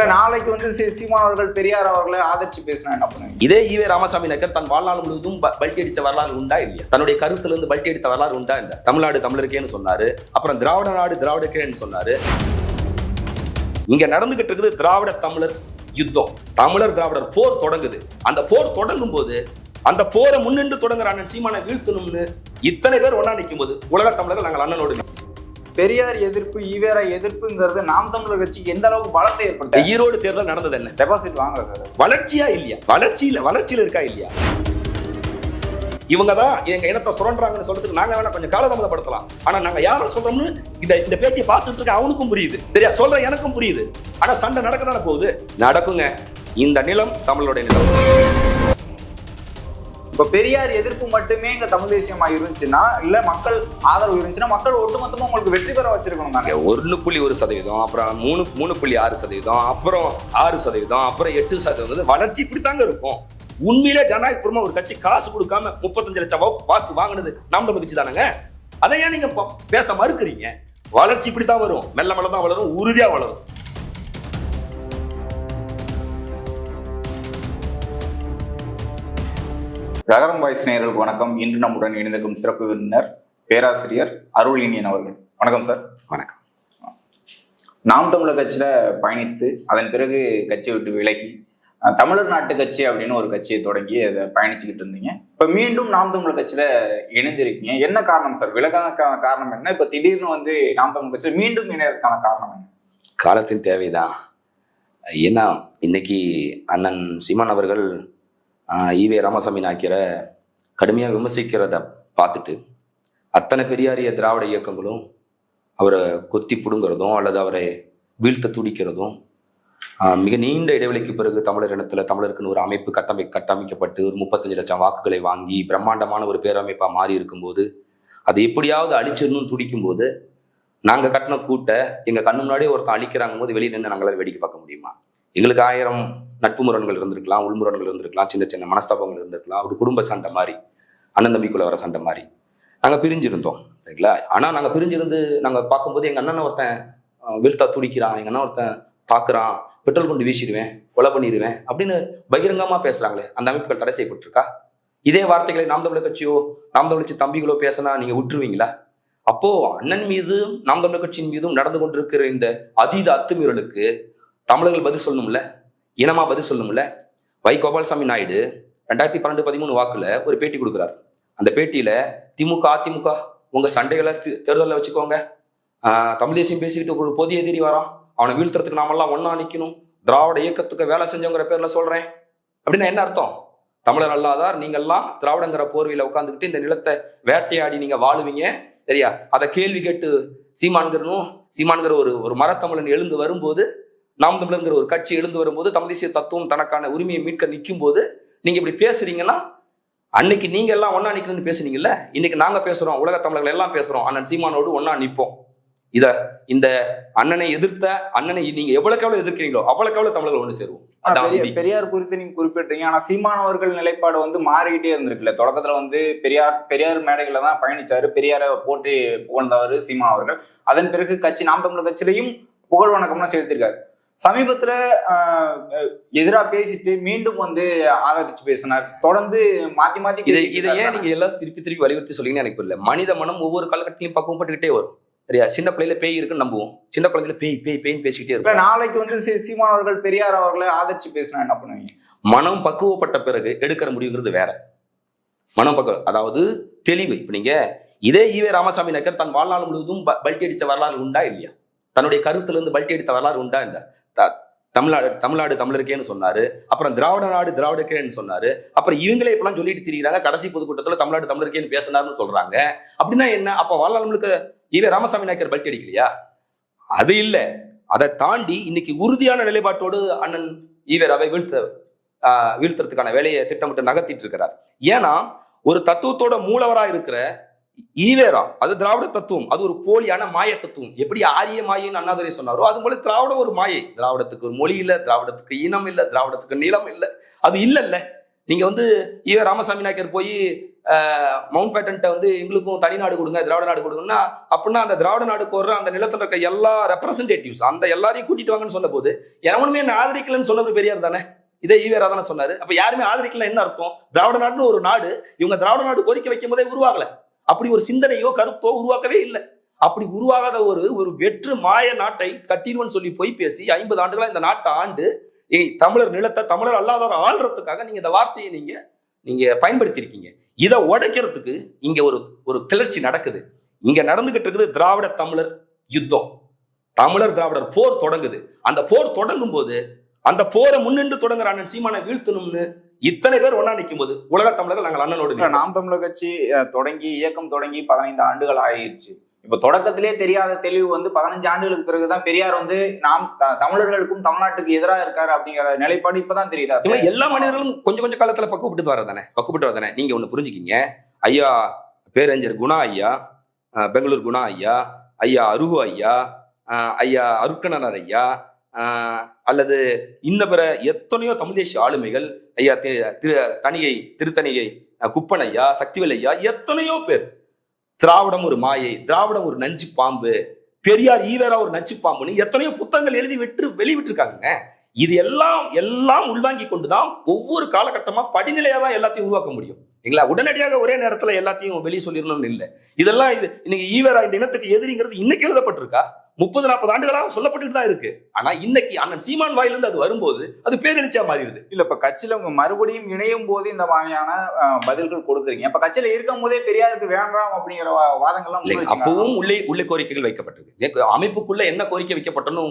இல்லை நாளைக்கு வந்து சீமான் அவர்கள் பெரியார் அவர்களை ஆதரிச்சு பேசினா என்ன பண்ணுவீங்க? இதே ஈவே ராமசாமி நகர் தன் வாழ்நாள் முழுவதும் பல்டி அடித்த வரலாறு உண்டா இல்லையா? தன்னுடைய கருத்துல இருந்து பல்டி அடித்த வரலாறு உண்டா இல்ல தமிழ்நாடு தமிழருக்கேன்னு சொன்னாரு. அப்புறம் திராவிட நாடு திராவிடக்கேன்னு சொன்னாரு. இங்க நடந்துகிட்டு இருக்குது திராவிட தமிழர் யுத்தம். தமிழர் திராவிடர் போர் தொடங்குது. அந்த போர் தொடங்கும் போது அந்த போரை முன்னின்று தொடங்குற அண்ணன் சீமானை வீழ்த்தணும்னு இத்தனை பேர் ஒன்னா நிற்கும் போது உலக தமிழர்கள் நாங்கள் அண்ணனோடு பெரியார் எதிர்ப்பு ஈவேரா எதிர்ப்புங்கிறது நாம் தமிழர் கட்சிக்கு எந்த அளவுக்கு பலத்தை இந்த ஏற்படுத்த ஈரோடு தேர்தல் நடந்தது என்ன? டெபாசிட் வாங்கல சார் வளர்ச்சியா இல்லையா? வளர்ச்சியில வளர்ச்சியில இருக்கா இல்லையா? இவங்க தான் எங்க இனத்தை சுரண்டுறாங்கன்னு சொல்றதுக்கு நாங்க வேணா கொஞ்சம் காலதாமதப்படுத்தலாம். ஆனா நாங்க யாரை சொல்றோம்னு இந்த இந்த பேட்டியை பார்த்துட்டு இருக்க அவனுக்கும் புரியுது. சரியா? சொல்ற எனக்கும் புரியுது. ஆனா சண்டை நடக்க தானே போகுது? நடக்குங்க. இந்த நிலம் தமிழோட நிலம். இப்ப பெரியார் எதிர்ப்பு மட்டுமே இங்க தமிழ் தேசியமா இருந்துச்சுன்னா இல்ல மக்கள் ஆதரவு இருந்துச்சுன்னா மக்கள் ஒட்டுமொத்தமா உங்களுக்கு வெற்றி பெற வச்சிருக்கணும் தானே? ஒன்னு புள்ளி ஒரு சதவீதம் அப்புறம் மூணு மூணு புள்ளி ஆறு சதவீதம் அப்புறம் ஆறு சதவீதம் அப்புறம் எட்டு சதவீதம். வந்து வளர்ச்சி இப்படித்தாங்க இருக்கும். உண்மையிலே ஜனநாயகபுரமா ஒரு கட்சி காசு கொடுக்காம முப்பத்தஞ்சு லட்சம் வாக்கு- வாங்கினது நாம் தமிழ் கட்சி தானங்க? அதை ஏன் நீங்க பேச மறுக்கிறீங்க? வளர்ச்சி இப்படித்தான் வரும். மெல்ல மெல்ல தான் வளரும் உறுதியா வளரும். ரகரம் வாய்ஸ் நேயர்களுக்கு வணக்கம். இன்று நம்முடன் இணைந்திருக்கும் சிறப்பு விருந்தினர் பேராசிரியர் அருள் இனியன் அவர்கள். வணக்கம் சார் வணக்கம். நாம் தமிழர் கட்சியில பயணித்து அதன் பிறகு கட்சியை விட்டு விலகி தமிழர் நாட்டு கட்சி அப்படின்னு ஒரு கட்சியை தொடங்கி அதை பயணிச்சுக்கிட்டு இருந்தீங்க. இப்ப மீண்டும் நாம் தமிழர் கட்சியில இணைஞ்சிருக்கீங்க என்ன காரணம் சார் விலகானக்கான காரணம் என்ன? இப்ப திடீர்னு வந்து நாம் தமிழர் கட்சியில மீண்டும் இணையறதுக்கான காரணம் என்ன? காலத்தின் தேவைதான். ஏன்னா இன்னைக்கு அண்ணன் சீமான் அவர்கள் ஈவே ராமசாமி நாயக்கரை கடுமையாக விமர்சிக்கிறத பார்த்துட்டு அத்தனை பெரியாரிய திராவிட இயக்கங்களும் அவரை கொத்தி பிடுங்கிறதும் அல்லது அவரை வீழ்த்த துடிக்கிறதும் மிக நீண்ட இடைவெளிக்கு பிறகு தமிழர் இனத்தில் தமிழருக்குன்னு ஒரு அமைப்பு கட்டமை கட்டமைக்கப்பட்டு ஒரு முப்பத்தஞ்சு லட்சம் வாக்குகளை வாங்கி பிரம்மாண்டமான ஒரு பேரமைப்பாக மாறி இருக்கும்போது அதை எப்படியாவது அழிச்சிடணும்னு துடிக்கும்போது நாங்கள் கட்டின கூட்டை எங்கள் கண்ணு முன்னாடியே ஒருத்தன் அழிக்கிறாங்க போது வெளியே நின்று நாங்களால் வேடிக்கை பார்க்க முடியுமா? எங்களுக்கு ஆயிரம் நட்பு முரண்கள் இருந்திருக்கலாம் உள்முரண்கள் இருந்திருக்கலாம் சின்ன சின்ன மனஸ்தாபங்கள் இருந்திருக்கலாம் ஒரு குடும்ப சண்டை மாதிரி அண்ணன் தம்பிக்குள்ள வர சண்டை மாதிரி. நாங்கள் பிரிஞ்சிருந்தோம் சரிங்களா? ஆனால் நாங்கள் பிரிஞ்சிருந்து நாங்கள் பார்க்கும்போது எங்கள் அண்ணனை ஒருத்தன் வீழ்த்தா துடிக்கிறான் எங்கள் அண்ணன் ஒருத்தன் தாக்குறான் பெட்ரோல் கொண்டு வீசிடுவேன் கொலை பண்ணிடுவேன் அப்படின்னு பகிரங்கமாக பேசுகிறாங்களே அந்த அமைப்புகள் தடை செய்யப்பட்டிருக்கா? இதே வார்த்தைகளை நாம் தமிழர் கட்சியோ நாம் தமிழ்ச்சி தம்பிகளோ பேசினா நீங்கள் விட்டுருவீங்களா அப்போ அண்ணன் மீதும் நாம் தமிழர் கட்சியின் மீதும் நடந்து கொண்டிருக்கிற இந்த அதீத அத்துமீறலுக்கு தமிழர்கள் பதில் சொல்லணும்ல? இனமா பதில் சொல்லணும்ல? வை. கோபால்சாமி நாயுடு ரெண்டாயிரத்தி பன்னெண்டு பதிமூணு வாக்குல ஒரு பேட்டி கொடுக்குறாரு. அந்த பேட்டியில திமுக அதிமுக உங்க சண்டைகளை தேர்தலில் வச்சுக்கோங்க. தமிழ் தேசியம் பேசிக்கிட்டு ஒரு பொதிய எதிரி வரான். அவனை வீழ்த்துறதுக்கு நாமெல்லாம் ஒன்னா நிற்கணும் திராவிட இயக்கத்துக்கு வேலை செஞ்சவங்கிற பேர்ல சொல்றேன். அப்படின்னா என்ன அர்த்தம்? தமிழர் அல்லாதார் நீங்கெல்லாம் திராவிடங்கிற போர்வையில உட்காந்துக்கிட்டு இந்த நிலத்தை வேட்டையாடி நீங்க வாழுவீங்க. சரியா? அதை கேள்வி கேட்டு சீமான்கிறனும் சீமான்கிற ஒரு ஒரு மரத்தமிழன் எழுந்து வரும்போது நாம் தமிழர்ங்கிற ஒரு கட்சி எழுந்து வரும்போது தமிழ் தேசிய தத்துவம் தனக்கான உரிமையை மீட்க நிற்கும் போது நீங்க இப்படி பேசுறீங்கன்னா அன்னைக்கு நீங்க எல்லாம் ஒண்ணா நிக்கணும்னு பேசுனீங்கல்ல? இன்னைக்கு நாங்க பேசுறோம் உலக தமிழர்கள் எல்லாம் பேசுறோம் அண்ணன் சீமானோடு ஒண்ணா நிப்போம் இத இந்த அண்ணனை எதிர்த்த அண்ணனை நீங்க எவ்வளவுக்கு எவ்வளவு எதிர்க்கிறீங்களோ அவ்வளவுக்கு எவ்வளவு தமிழர்கள் ஒண்ணு சேருவோம். பெரியார் குறித்து நீங்க குறிப்பிட்டீங்க ஆனா சீமானவர்கள் நிலைப்பாடு வந்து மாறிக்கிட்டே இருந்திருக்குல்ல. தொடக்கத்துல வந்து பெரியார் பெரியார் மேடைகள்ல தான் பயணிச்சாரு. பெரியாரை போற்றி புகழ்ந்தவர் சீமான் அவர்கள். அதன் பிறகு கட்சி நாம் தமிழர் கட்சியிலையும் புகழ் வணக்கம்லாம் செலுத்திருக்காரு சமீபத்துல ஆஹ், எதிரா பேசிட்டு மீண்டும் வந்து ஆதரிச்சு பேசினார். தொடர்ந்து மாத்தி மாத்தி இதை பேசிட்டு இதை ஏன் இருக்காரு. நீங்க எல்லாம் திருப்பி திருப்பி வலியுறுத்தி சொல்றீங்கன்னு எனக்கு புரியல. மனித மனம் ஒவ்வொரு காலகட்டத்திலையும் பக்குவப்பட்டுக்கிட்டே வரும். சரியா? சின்ன பிள்ளையில பேய் இருக்குன்னு நம்புவோம். சின்ன பிள்ளைங்கள பேய் பேய் பேய்ன்னு பேசிக்கிட்டே இருக்கும் நாளைக்கு வந்து சீமான் அவர்கள் பெரியார் அவர்களை ஆதரிச்சு பேசினா என்ன பண்ணுவீங்க? மனம் பக்குவப்பட்ட பிறகு எடுக்கிற முடிவுங்கிறது வேற. மனம் பக்குவம் அதாவது தெளிவு. இப்ப நீங்க இதே ஈவே ராமசாமி நக்கர் தன் வாழ்நாள் முழுவதும் ப- பல்டி அடிச்ச வரலாறு உண்டா இல்லையா? தன்னுடைய கருத்துல இருந்து பல்டி அடித்த வரலாறு உண்டா த- தமிழ்நாடு தமிழ்நாடு தமிழருக்கேன்னு சொன்னாரு. அப்புறம் திராவிட நாடு திராவிடக்கேன்னு சொன்னாரு. அப்புறம் இவங்களே இப்பெல்லாம் சொல்லிட்டு திரியிறாங்க. கடைசி பொதுக்கூட்டத்தில் தமிழ்நாடு தமிழருக்கேன்னு பேசினாருன்னு சொல்றாங்க. அப்படின்னா என்ன? அப்ப வாழ்நாள் முழுக்க ஈவே ராமசாமி நாயக்கர் பல்ட் அடிக்கலையா? அது இல்லை. அதை தாண்டி இன்னைக்கு உறுதியான நிலைப்பாட்டோடு அண்ணன் ஈவேராவை வீழ்த்த வீழ்த்துறதுக்கான வேலையை திட்டமிட்டு நகர்த்திட்டு இருக்கிறார். ஏன்னா ஒரு தத்துவத்தோட மூலவரா இருக்கிற ஈவேரா அது திராவிட தத்துவம். அது ஒரு போலியான மாய தத்துவம். எப்படி ஆரிய மாயன்னு அண்ணாதுரை சொன்னாரோ அது போல திராவிடம் ஒரு மாயை. திராவிடத்துக்கு ஒரு மொழி இல்லை திராவிடத்துக்கு இனம் இல்லை திராவிடத்துக்கு நிலம் இல்லை. அது இல்லைல்ல. நீங்க வந்து ஈவே ராமசாமி நாயக்கர் போய் மவுண்ட் பேட்டன்ட்ட வந்து எங்களுக்கும் தனி நாடு கொடுங்க திராவிட நாடு கொடுங்கன்னா அப்படின்னா அந்த திராவிட நாடு கோர்ற அந்த நிலத்துல இருக்க எல்லா ரெப்ரசன்டேட்டிவ்ஸ் அந்த எல்லாரையும் கூட்டிட்டு வாங்கன்னு சொன்ன போது எவனுமே என்ன ஆதரிக்கலன்னு சொன்னவர் பெரியார் தானே? இதே ஈவேரா தானே சொன்னாரு. அப்ப யாருமே ஆதரிக்கல என்ன அர்த்தம்? திராவிட நாடுன்னு ஒரு நாடு இவங்க திராவிட நாடு கோரிக்கை வைக்கும் போதே உருவாகல. அப்படி ஒரு சிந்தனையோ கருத்தோ உருவாக்கவே இல்லை. அப்படி உருவாகாத ஒரு ஒரு வெற்று மாய நாட்டை கட்டிடுவன் சொல்லி போய் பேசி ஐம்பது ஆண்டுகளா இந்த நாட்டை ஆண்டு ஏய், தமிழர் நிலத்தை தமிழர் அல்லாதவர் ஆள்றதுக்காக நீங்க இந்த வார்த்தையை நீங்க நீங்க பயன்படுத்தியிருக்கீங்க இதை உடைக்கிறதுக்கு இங்க ஒரு ஒரு கிளர்ச்சி நடக்குது. இங்க நடந்துகிட்டு இருக்குது திராவிட தமிழர் யுத்தம். தமிழர் திராவிடர் போர் தொடங்குது. அந்த போர் தொடங்கும் போது அந்த போரை முன்னின்று தொடங்குற அண்ணன் சீமானை வீழ்த்தணும்னு இத்தனை பேர் ஒண்ணா நிற்கும் போது உலக தமிழர்கள் நாங்கள் அண்ணனோடு நாம் தமிழர் கட்சி தொடங்கி இயக்கம் தொடங்கி பதினைந்து ஆண்டுகள் ஆயிடுச்சு. இப்ப தொடக்கத்திலே தெரியாத தெளிவு வந்து பதினஞ்சு ஆண்டுகளுக்கு பிறகுதான் பெரியார் வந்து நாம் தமிழர்களுக்கும் தமிழ்நாட்டுக்கு எதிராக இருக்காரு அப்படிங்கிற நிலைப்பாடு இப்பதான் தெரியுதா. எல்லா மனிதர்களும் கொஞ்சம் கொஞ்சம் காலத்துல பக்குவப்பட்டு வரதானே பக்குவப்பட்டு வரதானே நீங்க ஒண்ணு புரிஞ்சுக்கிங்க. ஐயா பேரறிஞர் குணா ஐயா பெங்களூர் குணா ஐயா ஐயா அருகு ஐயா ஐயா அருக்கணனர் ஐயா அல்லது இன்ன பிற எத்தனையோ தமிழ் தேசிய ஆளுமைகள் ஐயா தி- திரு தனியை திருத்தணியை குப்பனையா குப்பன் ஐயா எத்தனையோ பேர். திராவிடம் ஒரு மாயை திராவிடம் ஒரு நஞ்சு பாம்பு பெரியார் ஈவேரா ஒரு நச்சு பாம்புன்னு எத்தனையோ புத்தகங்கள் எழுதி விட்டு வெளிவிட்டிருக்காங்க இது எல்லாம் எல்லாம் உள்வாங்கி கொண்டுதான் ஒவ்வொரு காலகட்டமா படிநிலையா தான் எல்லாத்தையும் உருவாக்க முடியும். இல்லைங்களா? உடனடியாக ஒரே நேரத்துல எல்லாத்தையும் வெளியே சொல்லிடணும்னு இல்லை. இதெல்லாம் இது இன்னைக்கு ஈவேரா இந்த இனத்துக்கு எதிரிங்கிறது இன்னைக்கு எழுதப்பட்டிருக்கா? முப்பது நாற்பது ஆண்டுகளாக சொல்லப்பட்டுட்டு தான் இருக்கு. ஆனா இன்னைக்கு அண்ணன் சீமான் வாயிலிருந்து அது வரும்போது அது பேரெழுச்சியா மாறிடுது. இல்ல இப்ப கட்சியில உங்க மறுபடியும் இணையும் போது இந்த மாதிரியான பதில்கள் கொடுக்குறீங்க. இப்ப கட்சியில இருக்கும் போதே பெரியாருக்கு வேண்டாம் அப்படிங்கிற வாதங்கள்லாம். அப்பவும் உள்ளே உள்ளே கோரிக்கைகள் வைக்கப்பட்டிருக்கு. அமைப்புக்குள்ள என்ன கோரிக்கை வைக்கப்பட்டன்னு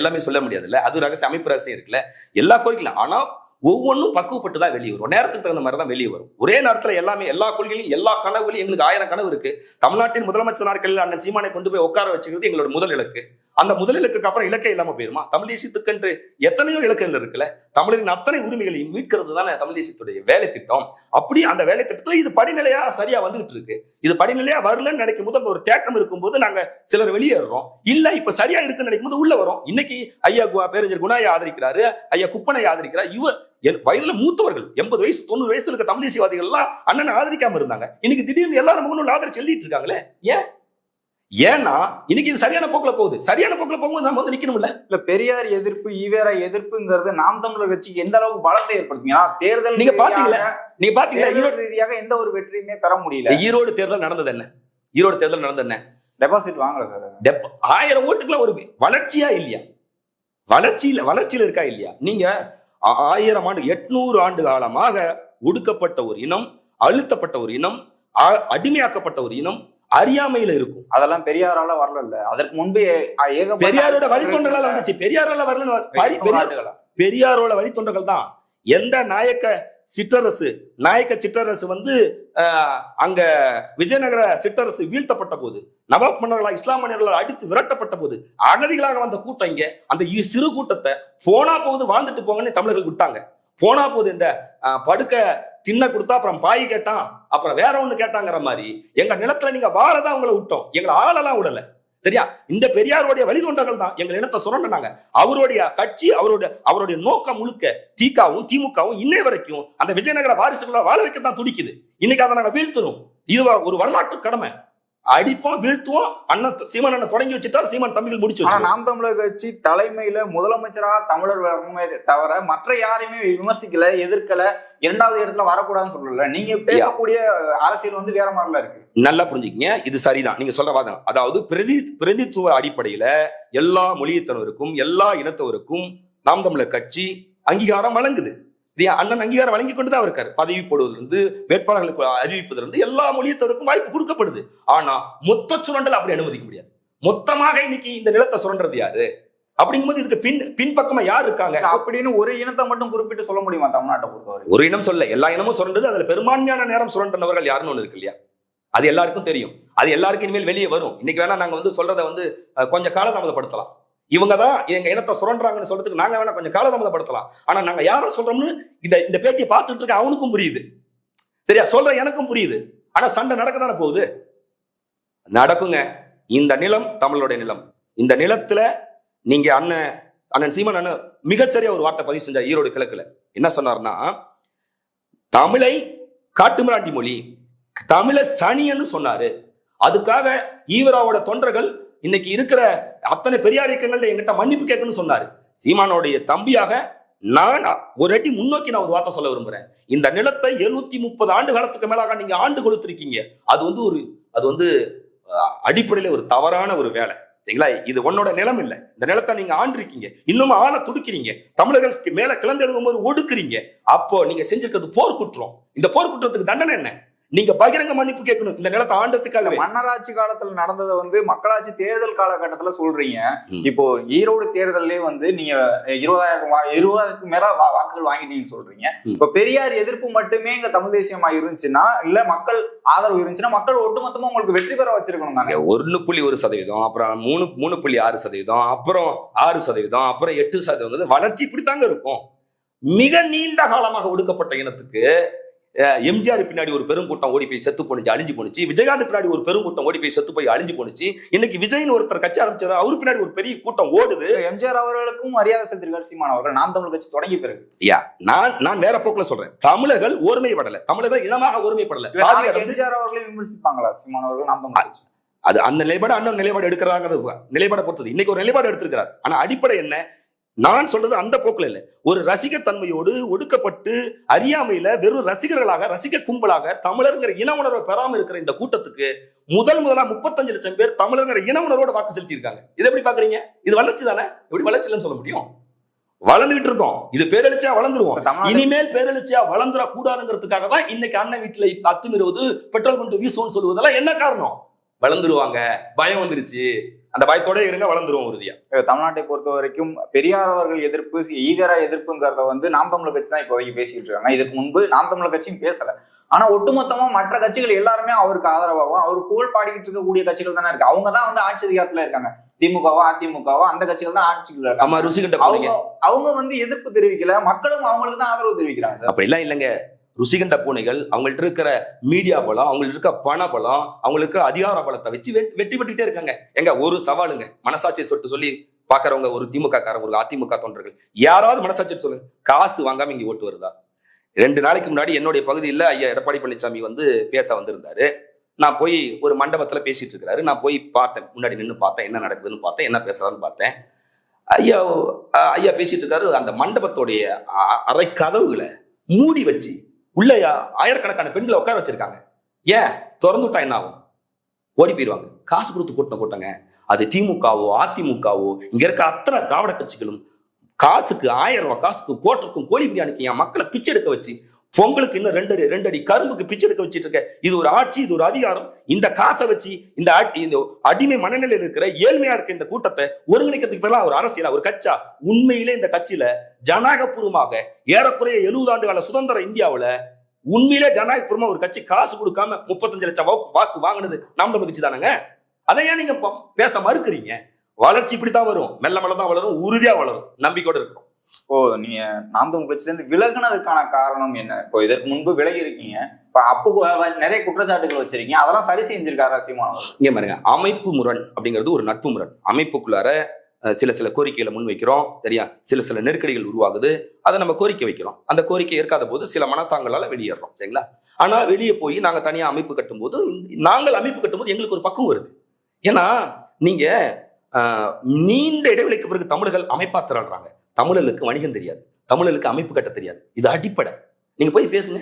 எல்லாமே சொல்ல முடியாதுல்ல? அது ரகசிய அமைப்பு ரகசியம் இருக்குல்ல? எல்லா கோரிக்கையும் ஆனா ஒவ்வொன்றும் பக்குவப்பட்டு தான் வெளியே வரும். நேரத்துக்கு தகுந்த மாதிரி தான் வெளியே வரும். ஒரே நேரத்தில் எல்லாமே எல்லா கொள்கையிலும் எல்லா கனவுலையும் எங்களுக்கு ஆயிரம் கனவு இருக்கு. தமிழ்நாட்டின் முதலமைச்சர் நாட்களில் அண்ணன் சீமானை கொண்டு போய் உட்கார வச்சுக்கிறது எங்களோட முதல் இலக்கு. அந்த முதல் இலக்குக்கு அப்புறம் இலக்கே இல்லாம போயிருமா? தமிழ் தேசியத்துக்கென்று எத்தனையோ இலக்குகள் இருக்குல்ல? தமிழரின் அத்தனை உரிமைகளையும் மீட்கிறது தானே தமிழ் தேசியத்துடைய வேலை திட்டம். அப்படி அந்த வேலை திட்டத்துல இது படிநிலையா சரியா வந்துகிட்டு இருக்கு. இது படிநிலையா வரலன்னு நினைக்கும் போது ஒரு தேக்கம் இருக்கும்போது நாங்க சிலர் வெளியேறோம் இல்ல இப்ப சரியா இருக்குன்னு நினைக்கும் போது உள்ள வரும். இன்னைக்கு ஐயா கு- குணாயை ஆதரிக்கிறாரு. ஐயா குப்பனை ஆதரிக்கிறார். இவர் வயதுல மூத்தவர்கள் எண்பது வயசு தொண்ணூறு வயசுல இருக்க தமிழ் தேசியவாதிகள் எல்லாம் அண்ணனை ஆதரிக்காம இருந்தாங்க. இன்னைக்கு திடீர்னு எல்லாரும் முகநூல் ஆதரிச்சு எழுதிட்டு இருக்காங்களே ஏன்? ஏன்னா இன்னைக்கு இது சரியான போக்குல போகுது. சரியான போக்குல போகும்போது நம்ம வந்து நிக்கணும்ல? இல்ல பெரியார் எதிர்ப்பு ஈவேரா எதிர்ப்புங்கிறது நாம் தமிழர் கட்சிக்கு எந்த அளவுக்கு பலத்தை ஏற்படுத்தும்? ஏன்னா தேர்தல் நீங்க பாத்தீங்களா? நீங்க பாத்தீங்களா? ஈரோடு ரீதியாக எந்த ஒரு வெற்றியுமே பெற முடியல. ஈரோடு தேர்தல் நடந்தது என்ன? ஈரோடு தேர்தல் நடந்தது என்ன? டெபாசிட் வாங்கல சார். டெப் ஆயிரம் ஓட்டுக்குலாம் ஒரு வளர்ச்சியா இல்லையா? வளர்ச்சியில வளர்ச்சியில இருக்கா இல்லையா? நீங்க ஆயிரம் ஆண்டு எட்நூறு ஆண்டு காலமாக ஒடுக்கப்பட்ட ஒரு இனம் அழுத்தப்பட்ட ஒரு இனம் அடிமையாக்கப்பட்ட ஒரு இனம் அறியாமையில இருக்கும். அதெல்லாம் பெரியாரால வரல அதற்கு முன்பு பெரியாரோட வழித்தொண்டர்களால வந்துச்சு. பெரியாரால வரல? பெரியாரோட வழித்தொண்டர்கள் தான் எந்த நாயக்க சிற்றரசு நாயக்க சிற்றரசு வந்து அங்க விஜயநகர சிற்றரசு வீழ்த்தப்பட்ட போது நவாப் மன்னர்களால் இஸ்லாம் மன்னர்களால் அடித்து விரட்டப்பட்ட போது அகதிகளாக வந்த கூட்டம் இங்க அந்த இ- சிறு கூட்டத்தை போனா போகுது வாழ்ந்துட்டு போங்கன்னு தமிழர்கள் விட்டாங்க. போனா போகுது இந்த படுக்க தின்ன கொடுத்தா அப்புறம் பாய் கேட்டான் அப்புறம் வேற ஒண்ணு கேட்டாங்கிற மாதிரி எங்க நிலத்துல நீங்க வாழதான் உங்களை விட்டோம் எங்களை ஆளெல்லாம் விடலை. சரியா? இந்த பெரியாருடைய வழிதொண்டர்கள் தான் எங்கள் இனத்தை சுரண்டினாங்க. அவருடைய கட்சி அவருடைய அவருடைய நோக்கம் முழுக்க திகாவும் திமுகவும் இன்னை வரைக்கும் அந்த விஜயநகர வாரிசுகளை வாழ வைக்க தான் துடிக்குது. இன்னைக்கு அதை நாங்க வீழ்த்தணும் இது ஒரு வரலாற்று கடமை. அடிப்போம் வீழ்த்துவோம் அண்ணன் சீமான் அண்ணன் தொடங்கி வச்சுட்டார் சீமான் தம்பிகள் முடிச்சு. நாம் தமிழர் கட்சி தலைமையில முதலமைச்சராக தமிழர் தவிர மற்ற யாரையுமே விமர்சிக்கல எதிர்க்கல இரண்டாவது இடத்துல வரக்கூடாதுன்னு சொல்லல. நீங்க பேசக்கூடிய அரசியல் வந்து வேற மாதிரில இருக்கு. நல்லா புரிஞ்சுக்கங்க இது சரிதான். நீங்க சொல்ற வாதம். அதாவது பிரதி பிரதித்துவ அடிப்படையில எல்லா மொழியத்தனருக்கும் எல்லா இனத்தவருக்கும் நாம் தமிழர் கட்சி அங்கீகாரம் வழங்குது. அண்ணன் அங்கீகாரம் வழங்கி கொண்டு தான் இருக்காரு. பதவி போடுவதிலிருந்து வேட்பாளர்களுக்கு அறிவிப்பதிலிருந்து எல்லா மொழியத்தவருக்கும் வாய்ப்பு கொடுக்கப்படுது. ஆனா மொத்த சுரண்டல் அப்படி அனுமதிக்க முடியாது. மொத்தமாக இன்னைக்கு இந்த நிலத்தை சுரண்டுறது யாரு? அப்படிங்கும்போது இதுக்கு பின் பின்பக்கமா யார் இருக்காங்க? அப்படின்னு ஒரு இனத்தை மட்டும் குறிப்பிட்டு சொல்ல முடியுமா தமிழ்நாட்டை பொறுத்தவரை ஒரு இனம் சொல்ல எல்லா இனமும் சுரண்டது அதுல பெரும்பான்மையான நேரம் சுரண்டனவர்கள் யாருன்னு ஒண்ணு இருக்கு இல்லையா? அது எல்லாருக்கும் தெரியும். அது எல்லாருக்கும் இனிமேல் வெளியே வரும். இன்னைக்கு வேணா நாங்க வந்து சொல்றத வந்து கொஞ்சம் காலதாமதப்படுத்தலாம். இவங்க தான் எங்க இனத்தை சுரண்டுறாங்கன்னு சொல்றதுக்கு நாங்க வேணா கொஞ்சம் காலதாமதப்படுத்தலாம். ஆனா நாங்க யாரை சொல்றோம்னு இந்த இந்த பேட்டியை பார்த்துட்டு இருக்க அவனுக்கும் புரியுது. சரியா? சொல்ற எனக்கும் புரியுது. ஆனா சண்டை நடக்க தானே போகுது? நடக்குங்க. இந்த நிலம் தமிழோடைய நிலம். இந்த நிலத்துல நீங்க அண்ணன் அண்ணன் சீமன் அண்ணன் மிகச்சரிய ஒரு வார்த்தை பதிவு செஞ்சார் ஈரோடு கிழக்குல. என்ன சொன்னார்னா தமிழை காட்டுமிராண்டி மொழி தமிழ சனியன்னு சொன்னாரு. அதுக்காக ஈவராவோட தொண்டர்கள் இன்னைக்கு இருக்கிற அத்தனை பெரியார் இயக்கங்கள்ட்ட எங்கிட்ட மன்னிப்பு கேட்கணும்னு சொன்னாரு. சீமானோடைய தம்பியாக நான் ஒரு அடி முன்னோக்கி நான் ஒரு வார்த்தை சொல்ல விரும்புறேன். இந்த நிலத்தை 730 முப்பது ஆண்டு காலத்துக்கு மேலாக நீங்க ஆண்டு கொடுத்துருக்கீங்க. அது வந்து ஒரு அது வந்து அடிப்படையில ஒரு தவறான ஒரு வேலை. சரிங்களா? இது உன்னோட நிலம் இல்லை. இந்த நிலத்தை நீங்க ஆண்டிருக்கீங்க. இன்னும் ஆளை துடிக்கிறீங்க. தமிழர்களுக்கு மேல கிளந்து எழுதும்போது ஒடுக்குறீங்க. அப்போ நீங்க செஞ்சிருக்கிறது போர்க்குற்றம். இந்த போர்க்குற்றத்துக்கு தண்டனை என்ன? நீங்க பகிரங்க மன்னிப்பு கேட்கணும். இந்த நிலத்தை ஆண்டதுக்காக மன்னராட்சி காலத்துல நடந்ததை வந்து மக்களாட்சி தேர்தல் காலகட்டத்துல சொல்றீங்க. இப்போ ஈரோடு தேர்தல்லே வந்து நீங்க இருபதாயிரம் வா- இருபதாயிரத்துக்கு மேல வாக்குகள் வாங்கிட்டீங்கன்னு சொல்றீங்க. இப்ப பெரியார் எதிர்ப்பு மட்டுமே இங்க தமிழ் தேசியமா இருந்துச்சுன்னா இல்ல மக்கள் ஆதரவு இருந்துச்சுன்னா மக்கள் ஒட்டுமொத்தமா உங்களுக்கு வெற்றி பெற வச்சிருக்கணும் தானே? ஒன்னு புள்ளி ஒரு சதவீதம் அப்புறம் மூணு மூணு புள்ளி ஆறு சதவீதம் அப்புறம் ஆறு சதவீதம் அப்புறம் எட்டு சதவீதம். வளர்ச்சி இப்படித்தாங்க இருக்கும். மிக நீண்ட காலமாக ஒடுக்கப்பட்ட இனத்துக்கு எம்ஜிஆர் பின்னாடி ஒரு பெருங்கூட்டம் ஓடி போய் செத்து போனுச்சு அழிஞ்சு போனுச்சு விஜயகாந்த் பின்னாடி ஒரு பெருங்கூட்டம் ஓடி போய் செத்து போய் அழிஞ்சு போனுச்சு இன்னைக்கு விஜய்னு ஒருத்தர் கட்சி ஆரம்பிச்சாரு அவரு பின்னாடி ஒரு பெரிய கூட்டம் ஓடுது. எம்ஜிஆர் அவர்களுக்கும் மரியாதை செலுத்திருக்காரு சீமான் அவர்கள். நாம் தமிழ் கட்சி தொடங்கிய பிறகு. யா நான் நான் வேற போக்குல சொல்றேன். தமிழர்கள் ஒருமைப்படல. தமிழர்கள் இனமாக ஒருமைப்படல. எம்ஜிஆர் அவர்களையும் விமர்சிப்பாங்களா சீமான் அவர்கள் நாம் தமிழ் கட்சி? அது அந்த நிலைப்பாடு அண்ணன் நிலைப்பாடு எடுக்கிறாங்கிறது நிலைப்பாடை பொறுத்தது. இன்னைக்கு ஒரு நிலைப்பாடு எடுத்திருக்கிறார். ஆனா அடிப்படை என்ன? நான் சொல்றது அந்த போக்குல இல்ல. ஒரு ரசிக தன்மையோடு ஒடுக்கப்பட்டு அறியாமையில வெறும் ரசிகர்களாக ரசிக கும்பலாக தமிழர்ங்கிற இன உணர்வை பெறாம இருக்கிற இந்த கூட்டத்துக்கு முதல் முதலா முப்பத்தஞ்சு லட்சம் பேர் தமிழர்ங்கிற இன உணர்வோட வாக்கு செலுத்தியிருக்காங்க. இது எப்படி பாக்குறீங்க இது வளர்ச்சி தானே? எப்படி வளர்ச்சி இல்லைன்னு சொல்ல முடியும்? வளர்ந்துகிட்டு இருக்கோம். இது பேரெழுச்சியா வளர்ந்துருவோம். இனிமேல் பேரெழுச்சியா வளர்ந்துட கூடாதுங்கிறதுக்காக தான் இன்னைக்கு அண்ணன் வீட்டுல அத்துமீறுவது பெட்ரோல் கொண்டு வீசுவோம்னு சொல்லுவதெல்லாம் என்ன காரணம்? வளர்ந்துருவாங்க. பயம் வந்துருச்சு. அந்த பயத்தோட இருங்க வளர்ந்துருவோம் உறுதியா. தமிழ்நாட்டை பொறுத்த வரைக்கும் பெரியார் அவர்கள் எதிர்ப்பு ஈவேரா எதிர்ப்புங்கிறத வந்து நாம் தமிழர் கட்சி தான் இப்போதைக்கு பேசிட்டு இருக்காங்க. இதுக்கு முன்பு நாம் தமிழர் கட்சியும் பேசல. ஆனா ஒட்டுமொத்தமா மற்ற கட்சிகள் எல்லாருமே அவருக்கு ஆதரவாகவும் அவர் புகழ் பாடிக்கிட்டு இருக்கக்கூடிய கட்சிகள் தானே இருக்கு. அவங்க தான் வந்து ஆட்சி அதிகாரத்துல இருக்காங்க. திமுகவோ அதிமுகவோ அந்த கட்சிகள் தான் ஆட்சிக்குள்ள இருக்காங்க. அவங்க அவங்க வந்து எதிர்ப்பு தெரிவிக்கல. மக்களும் அவங்களுக்கு தான் ஆதரவு தெரிவிக்கிறாங்க சார். அப்படிலாம் இல்லைங்க. ருசிகண்ட பூனைகள் அவங்கள்ட்ட இருக்கிற மீடியா பலம் அவங்கள்ட்ட இருக்க பண பலம் அவங்களுக்கு இருக்கிற அதிகார பலத்தை வச்சு வெ- வெற்றி பெற்றுட்டே இருக்காங்க. எங்க ஒரு சவாலுங்க. மனசாட்சியை சொட்டு சொல்லி பாக்குறவங்க ஒரு திமுக காரங்க ஒரு அதிமுக தொண்டர்கள். யாராவது மனசாட்சி சொல்லுங்க. காசு வாங்காம இங்க ஓட்டு வருதா? ரெண்டு நாளைக்கு முன்னாடி என்னுடைய பகுதியில் ஐயா எடப்பாடி பழனிசாமி வந்து பேச வந்திருந்தாரு. நான் போய் ஒரு மண்டபத்தில் பேசிட்டு இருக்கிறாரு. நான் போய் பார்த்தேன். முன்னாடி நின்று பார்த்தேன். என்ன நடக்குதுன்னு பார்த்தேன். என்ன பேசுறான்னு பார்த்தேன். ஐயா ஐயா பேசிட்டு இருக்காரு. அந்த மண்டபத்துடைய அ- அறை கதவுகளை மூடி வச்சு உள்ள ஆயிரக்கணக்கான பெண்களை உட்கார வச்சிருக்காங்க. ஏன்? திறந்து விட்டா என்ன ஆகும் ஓடி போயிடுவாங்க. காசு கொடுத்து கூட்டின கூட்டங்க. அது திமுகவோ அதிமுகவோ இங்க இருக்க அத்தனை திராவிட கட்சிகளும் காசுக்கு ஆயிரம் ரூபாய் காசுக்கு கோட்டிற்கும் கோழி பிரியாணிக்கு என் மக்களை பிச்சை எடுக்க வச்சு பொங்கலுக்கு இன்னும் ரெண்டு அடி- ரெண்டு அடி கரும்புக்கு பிச்சை எடுக்க வச்சுட்டு இருக்க. இது ஒரு ஆட்சி இது ஒரு அதிகாரம். இந்த காசை வச்சு இந்த இந்த அடிமை மனநிலையில் இருக்கிற ஏழ்மையா இருக்க இந்த கூட்டத்தை ஒருங்கிணைக்கிறதுக்கு பதிலாக ஒரு அரசியலா ஒரு கட்சா உண்மையிலே இந்த கட்சியில ஜனநாயகபூர்வமாக ஏறக்குறைய எழுபது ஆண்டு கால சுதந்திர இந்தியாவுல உண்மையிலே ஜனநாயகபூர்வமா ஒரு கட்சி காசு கொடுக்காம முப்பத்தஞ்சு லட்சம் வாக்கு வாக்கு வாங்கினது நாம் தமிழ் கட்சி தானங்க? அதை ஏன் நீங்க பேச மறுக்கிறீங்க? வளர்ச்சி இப்படித்தான் வரும். மெல்ல மெல்ல தான் வளரும் உறுதியா வளரும். நம்பிக்கையோட இருக்கணும். இப்போ நீங்க நாந்தம் தமிழ் இருந்து விலகுனதுக்கான காரணம் என்ன? இப்போ இதற்கு முன்பு விலகி இருக்கீங்க இப்ப அப்போ நிறைய குற்றச்சாட்டுகள் வச்சிருக்கீங்க. அதெல்லாம் சரி செஞ்சிருக்காரா சீமான் அவர்கள்? இங்க பாருங்க. அமைப்பு முரண் அப்படிங்கிறது ஒரு நட்பு முரண். அமைப்புக்குள்ளார அஹ், சில சில கோரிக்கைகளை முன் வைக்கிறோம் சரியா? சில சில நெருக்கடிகள் உருவாகுது. அதை நம்ம கோரிக்கை வைக்கிறோம். அந்த கோரிக்கை ஏற்காத போது சில மனத்தாங்களால வெளியேறோம். சரிங்களா? ஆனா வெளியே போய் நாங்க தனியா அமைப்பு கட்டும்போது இந்த- நாங்கள் அமைப்பு கட்டும்போது எங்களுக்கு ஒரு பக்குவம் வருது. ஏன்னா நீங்க நீண்ட இடைவெளிக்கு பிறகு தமிழர்கள் அமைப்பா திரள்றாங்க தமிழர்களுக்கு வணிகம் தெரியாது. தமிழர்களுக்கு அமைப்பு கட்ட தெரியாது. இது அடிப்படை. நீங்க போய் பேசுங்க.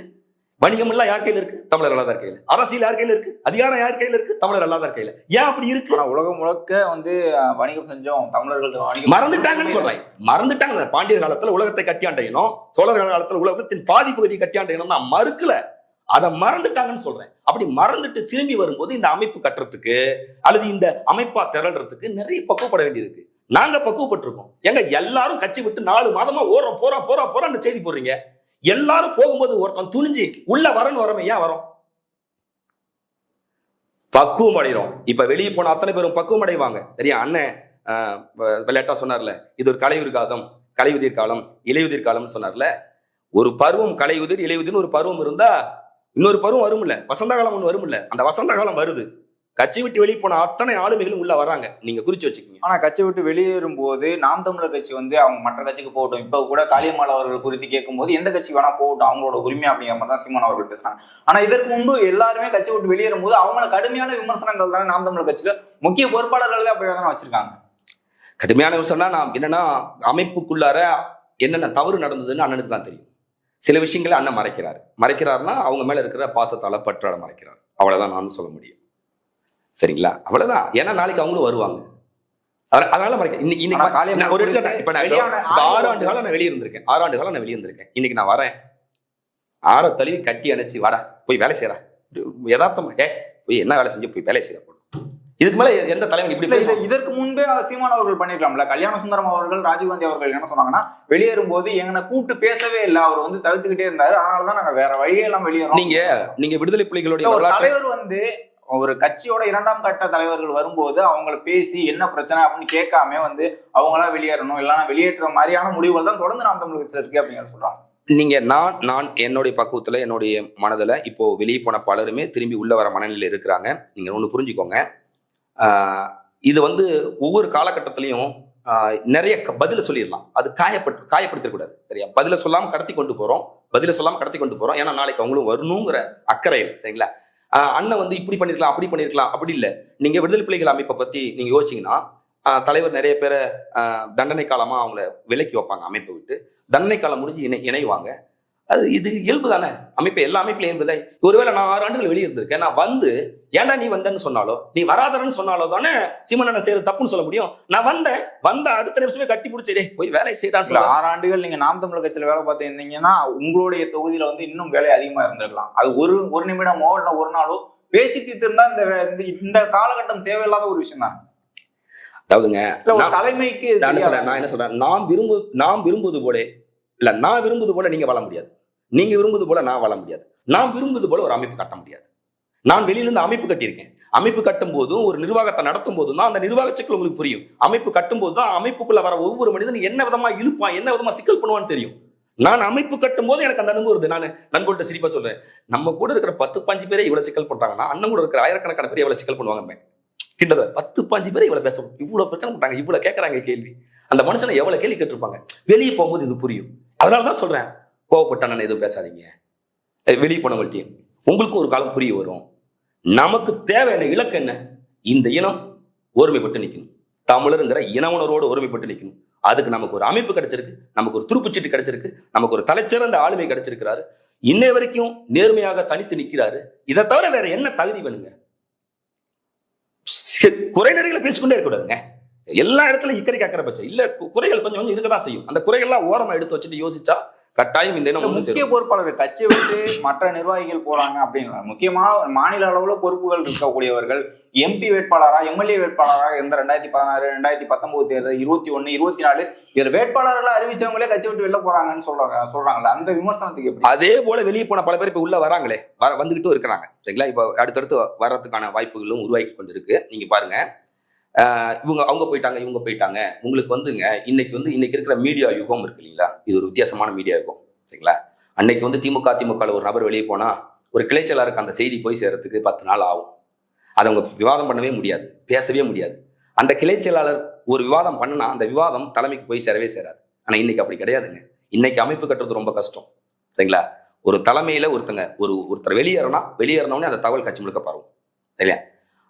வணிகம் எல்லாம் யார் கையில இருக்கு? தமிழர் அல்லாதார் கையில. அரசியல் யார் கையில இருக்கு? அதிகாரம் யார் கையில இருக்கு? தமிழர் அல்லாதார் கையில. ஏன் அப்படி இருக்கு? உலகம் முழுக்க வந்து வணிகம் செஞ்சோம். தமிழர்கள் மறந்துட்டாங்கன்னு சொல்றேன் மறந்துட்டாங்க. பாண்டியர் காலத்துல உலகத்தை கட்டியாண்ட இனம் சோழர் காலத்துல உலகத்தின் பாதி பகுதி கட்டியாண்ட இனம் நான் மறுக்கல. அதை மறந்துட்டாங்கன்னு சொல்றேன். அப்படி மறந்துட்டு திரும்பி வரும்போது இந்த அமைப்பு கட்டுறதுக்கு அல்லது இந்த அமைப்பா திரள்றதுக்கு நிறைய பக்குவப்பட வேண்டியிருக்கு. நாங்க பக்குவப்பட்டிருக்கோம் எங்க எல்லாரும் கட்சி விட்டு நாலு மாதமா ஓடுறோம் போறோம் போறோம் போறோம்னு செய்தி போடுறீங்க. எல்லாரும் போகும்போது ஒருத்தன் துணிஞ்சு உள்ள வரன்னு வரமே ஏன் வரும்? பக்குவம் அடைகிறோம் இப்ப வெளியே போன அத்தனை பேரும் பக்குவம் அடைவாங்க. சரியா? அண்ணன் விளையாட்டா சொன்னார்ல இது ஒரு கலையுதிர் காலம் கலையுதிர் காலம் இலையுதிர் காலம்னு சொன்னார்ல. ஒரு பருவம் கலையுதிர் இலையுதிர்னு ஒரு பருவம் இருந்தா இன்னொரு பருவம் வரும்ல. வசந்த காலம் ஒன்று வரும்ல. அந்த வசந்த காலம் வருது. கட்சி விட்டு வெளியே போன அத்தனை ஆளுமைகளும் உள்ள வராங்க. நீங்க குறிச்சு வச்சுக்கோங்க. ஆனா கட்சி விட்டு வெளியேறும் போது நாம் தமிழர் கட்சி வந்து அவங்க மற்ற கட்சிக்கு போகட்டும். இப்ப கூட காளியம்மாள் அவர்கள் குறித்து கேட்கும்போது எந்த கட்சி வேணா போகட்டும் அவங்களோட உரிமை அப்படிங்கிற மாதிரி தான் சீமான் அவர்கள் பேசுறாங்க. ஆனா இதற்கு முன்பு எல்லாருமே கட்சி விட்டு வெளியேறும் போது அவங்கள கடுமையான விமர்சனங்கள் தானே நாம் தமிழர் கட்சியில முக்கிய பொறுப்பாளர்கள் அப்படி தானே வச்சிருக்காங்க. கடுமையான சொன்னா நான் என்னன்னா அமைப்புக்குள்ளார என்னென்ன தவறு நடந்ததுன்னு அண்ணனுக்கு தான் தெரியும். சில விஷயங்களை அண்ணன் மறைக்கிறார். மறைக்கிறாருன்னா அவங்க மேல இருக்கிற பாசத்தால பற்றால மறைக்கிறார். அவ்வளவுதான் நான் சொல்ல முடியும். சரிங்களா? அவ்வளவுதான். ஏன்னா நாளைக்கு அவங்களும் வருவாங்க. அத- அதனால மறைக்க இன்னைக்கு நான் ஒரு இடத்துல இப்ப நான் ஆறு ஆண்டு காலம் நான் வெளியே இருந்திருக்கேன் ஆறு ஆண்டு காலம் நான் வெளியே இருந்திருக்கேன் இன்னைக்கு நான் வரேன். ஆற தழுவி கட்டி அணைச்சு வாடா போய் வேலை செய்யறா. யதார்த்தமா ஏ போய் என்ன வேலை செஞ்சு போய் வேலை செய்ய இதுக்கு மேல எந்த தலைவன் இப்படி இதற்கு முன்பே சீமான் அவர்கள் பண்ணிருக்கலாம்ல. கல்யாண சுந்தரம் அவர்கள் ராஜீவ்காந்தி அவர்கள் என்ன சொன்னாங்கன்னா வெளியேறும் போது எங்களை கூப்பிட்டு பேசவே இல்லை. அவர் வந்து தவிர்த்துக்கிட்டே இருந்தாரு. அதனாலதான் நாங்க வேற வழியே எல்லாம் வெளியேறோம். நீங்க நீங்க விடுதலை புலிகளுடைய தலைவர் வந்து ஒரு கட்சியோட இரண்டாம் கட்ட தலைவர்கள் வரும்போது அவங்கள பேசி என்ன பிரச்சனை அப்படின்னு கேட்காம வந்து அவங்களா வெளியேறணும் இல்லைன்னா வெளியேற்ற மாதிரியான முடிவுகள் தான் தொடர்ந்து நாம் தமிழ் கட்சியில இருக்கு அப்படின்னு சொல்றாங்க. நீங்க நான் நான் என்னுடைய பக்குவத்துல என்னுடைய மனதுல இப்போ வெளியே போன பலருமே திரும்பி உள்ள வர மனநிலையில் இருக்கிறாங்க. நீங்க ஒன்று புரிஞ்சுக்கோங்க. இது வந்து ஒவ்வொரு காலகட்டத்திலையும் நிறைய க- பதில சொல்லிடலாம். அது காயப்பட்டு காயப்படுத்தக்கூடாது. சரியா? பதில சொல்லாமல் கடத்தி கொண்டு போறோம். பதில சொல்லாமல் கடத்தி கொண்டு போறோம். ஏன்னா நாளைக்கு அவங்களும் வரணுங்கிற அக்கறையில் சரிங்களா? அண்ணன் வந்து இப்படி பண்ணிருக்கலாம் அப்படி பண்ணிருக்கலாம் அப்படி இல்லை. நீங்க விடுதலை புலிகள் அமைப்பை பத்தி நீங்க யோசிச்சீங்கன்னா தலைவர் நிறைய பேரை தண்டனை காலமா அவங்கள விலக்கி வைப்பாங்க அமைப்பை விட்டு. தண்டனை காலம் முடிஞ்சு இணை இணைவாங்க. அது இது இயல்பு தானே? அமைப்பு எல்லா அமைப்புலையும் இயல்புதான் ஒருவேளை நான் ஆறு ஆண்டுகள் வெளியே இருந்திருக்கேன். நான் வந்து ஏன்டா நீ வந்தேன்னு சொன்னாலோ? நீ வராதரன்னு சொன்னாலோ தானே சீமண்ணன் செய்யறது தப்புன்னு சொல்ல முடியும்? நான் வந்தேன். வந்த அடுத்த நிமிஷமே கட்டி பிடிச்சே போய் வேலை செய்யடான்னு இல்ல சொல்ல ஆறு ஆண்டுகள் நீங்க நாம் தமிழ் கட்சியில வேலை பார்த்து இருந்தீங்கன்னா உங்களுடைய தொகுதியில வந்து இன்னும் வேலை அதிகமா இருந்திருக்கலாம். அது ஒரு ஒரு நிமிடமோ இல்ல ஒரு நாளோ பேசி தீர்த்திருந்தா இந்த இந்த- காலகட்டம் தேவையில்லாத ஒரு விஷயம் தான். அதாவதுங்க தலைமைக்கு நான் என்ன சொல்றேன்? நான் என்ன சொல்றேன்? நாம் விரும்பு நாம் விரும்புவது போல இல்லை நான் விரும்புவது போல நீங்கள் வாழ முடியாது. நீங்கள் விரும்புவது போல நான் வாழ முடியாது. நான் விரும்புவது போல ஒரு அமைப்பு கட்ட முடியாது. நான் வெளியிலிருந்து அமைப்பு கட்டியிருக்கேன். அமைப்பு கட்டும் போதும் ஒரு நிர்வாகத்தை நடத்தும் போதும் தான் அந்த நிர்வாக சிக்கல் உங்களுக்கு புரியும். அமைப்பு கட்டும் போது தான் அமைப்புக்குள்ள வர ஒவ்வொரு மனிதனும் என்ன விதமா இழுப்பான் என்ன விதமா சிக்கல் பண்ணுவான்னு தெரியும். நான் அமைப்பு கட்டும் போது எனக்கு அந்த அனுபவம் இருந்து நான் நண்பர்கிட்ட சிரிப்பா சொல்றேன். நம்ம கூட இருக்கிற பத்து பாஞ்சு பேரை இவ்வளவு சிக்கல் பண்றாங்கன்னா அண்ணன் கூட இருக்கிற ஆயிரக்கணக்கான பேர் எவ்வளவு சிக்கல் பண்ணுவாங்க கிண்டல பத்து பாஞ்சு பேரை இவ்வளவு பேச இவ்வளவு பிரச்சனை பண்றாங்க இவ்வளவு கேட்கறாங்க கேள்வி. அந்த மனுஷனை எவ்வளவு கேள்வி கேட்டிருப்பாங்க. வெளியே போகும்போது இது புரியும். அதனால தான் சொல்கிறேன் அண்ணன் எதுவும் பேசாதீங்க. வெளியே போனவங்கள்ட்டையும் உங்களுக்கும் ஒரு காலம் புரிய வரும். நமக்கு தேவையான இலக்கு என்ன? இந்த இனம் ஒருமைப்பட்டு நிற்கணும் தமிழருங்கிற இன உணர்வோடு ஒருமைப்பட்டு நிற்கணும் அதுக்கு நமக்கு ஒரு அமைப்பு கிடைச்சிருக்கு நமக்கு ஒரு துருப்புச்சீட்டு கிடைச்சிருக்கு நமக்கு ஒரு தலைச்சிறந்த ஆளுமை கிடைச்சிருக்கிறாரு. இன்னை வரைக்கும் நேர்மையாக தனித்து நிற்கிறாரு இதை தவிர வேற என்ன தகுதி வேணுங்க? குறைநிறைகளை குறை பேசிக்கொண்டே இருக்கக்கூடாதுங்க. எல்லா இடத்துலயும் இக்கறை கேட்கிற பட்சம். இல்ல குறைகள் கொஞ்சம் கொஞ்சம் இருக்கதான் செய்யும். அந்த குறைகள்லாம் ஓரமா எடுத்து வச்சுட்டு யோசிச்சா கட்டாயம் இந்த முக்கிய. பொறுப்பாளர்கள் கட்சியை விட்டு மற்ற நிர்வாகிகள் போறாங்க அப்படின்னு. முக்கியமான மாநில அளவுல பொறுப்புகள் இருக்கக்கூடியவர்கள் எம்பி வேட்பாளரா எம்எல்ஏ வேட்பாளரா இந்த ரெண்டாயிரத்தி பதினாறு ரெண்டாயிரத்தி பத்தொன்பது தேர்தல் இருபத்தி ஒண்ணு இருபத்தி நாலு இதுல வேட்பாளர்களை அறிவிச்சவங்களே கட்சி விட்டு வெளில போறாங்கன்னு சொல்றாங்க சொல்றாங்கல்ல அந்த விமர்சனத்துக்கு எப்படி? அதே போல வெளியே போன பல பேர் இப்ப உள்ள வராங்களே வர வந்துகிட்டும் இருக்கிறாங்க. சரிங்களா? இப்ப அடுத்தடுத்து வர்றதுக்கான வாய்ப்புகளும் உருவாக்கி கொண்டு இருக்கு நீங்க பாருங்க. இவங்க அவங்க போயிட்டாங்க இவங்க போயிட்டாங்க. உங்களுக்கு வந்துங்க இன்னைக்கு வந்து இன்னைக்கு இருக்கிற மீடியா யுகம் இருக்கு இல்லைங்களா? இது ஒரு வித்தியாசமான மீடியா யுகம் சரிங்களா? அன்னைக்கு வந்து திமுக திமுக ஒரு நபர் வெளியே போனா ஒரு கிளைச்சலாருக்கு அந்த செய்தி போய் சேரத்துக்கு பத்து நாள் ஆகும். அதை அவங்க விவாதம் பண்ணவே முடியாது பேசவே முடியாது. அந்த கிளைச்செயலாளர் ஒரு விவாதம் பண்ணுனா அந்த விவாதம் தலைமைக்கு போய் சேரவே சேராது. ஆனால் இன்னைக்கு அப்படி கிடையாதுங்க. இன்னைக்கு அமைப்பு கட்டுறது ரொம்ப கஷ்டம் சரிங்களா? ஒரு தலைமையில ஒருத்தங்க ஒரு ஒருத்தர் வெளியேறனா வெளியேறினோடனே அந்த தகவல் கட்சி முழுக்க பரவும் இல்லையா